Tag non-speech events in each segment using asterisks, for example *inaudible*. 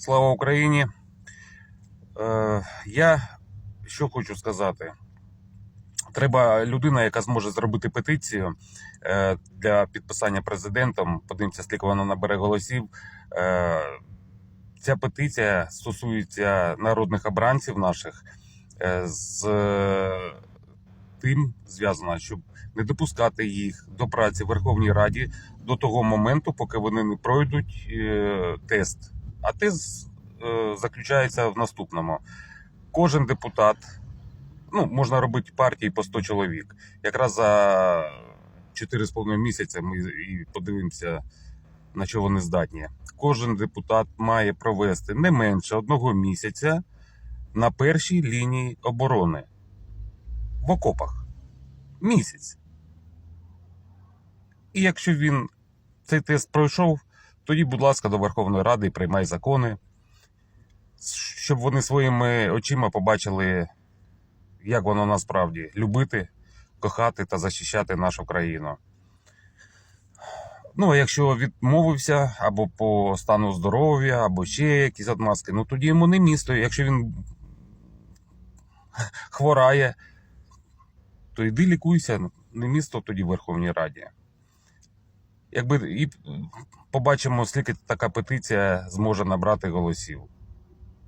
Слава Україні! Е, я що хочу сказати. Треба людина, яка зможе зробити петицію е, для підписання президентом. Подивимося, скільки вона набере голосів. Е, ця петиція стосується народних обранців наших з тим зв'язана, щоб не допускати їх до праці в Верховній Раді до того моменту, поки вони не пройдуть тест. А тест е, заключається в наступному: кожен депутат, ну можна робити партії по 100 чоловік. Якраз за 4,5 місяця ми і подивимося, на що вони здатні. Кожен депутат має провести не менше одного місяця на першій лінії оборони в окопах. Місяць. І якщо він цей тест пройшов, тоді, будь ласка, до Верховної Ради і приймай закони, щоб вони своїми очима побачили, як воно насправді любити, кохати та захищати нашу країну. Ну, а якщо відмовився або по стану здоров'я, або ще якісь отмазки, ну тоді йому не місто. Якщо він *laughs* хворає, то йди лікуйся, не місто тоді в Верховній Раді. Якби і побачимо, скільки така петиція зможе набрати голосів.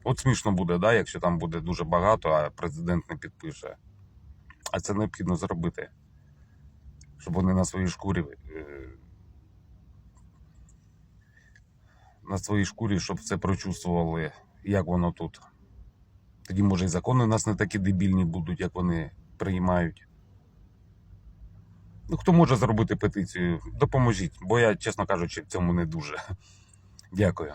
От смішно буде, да, якщо там буде дуже багато, а президент не підпише. А це необхідно зробити, щоб вони на своїй шкурі. е, На своїй шкурі, щоб це прочувствували, як воно тут. Тоді, може, і закони у нас не такі дебільні будуть, як вони приймають. Ну, хто може зробити петицію, допоможіть, бо я, чесно кажучи, в цьому не дуже. Дякую.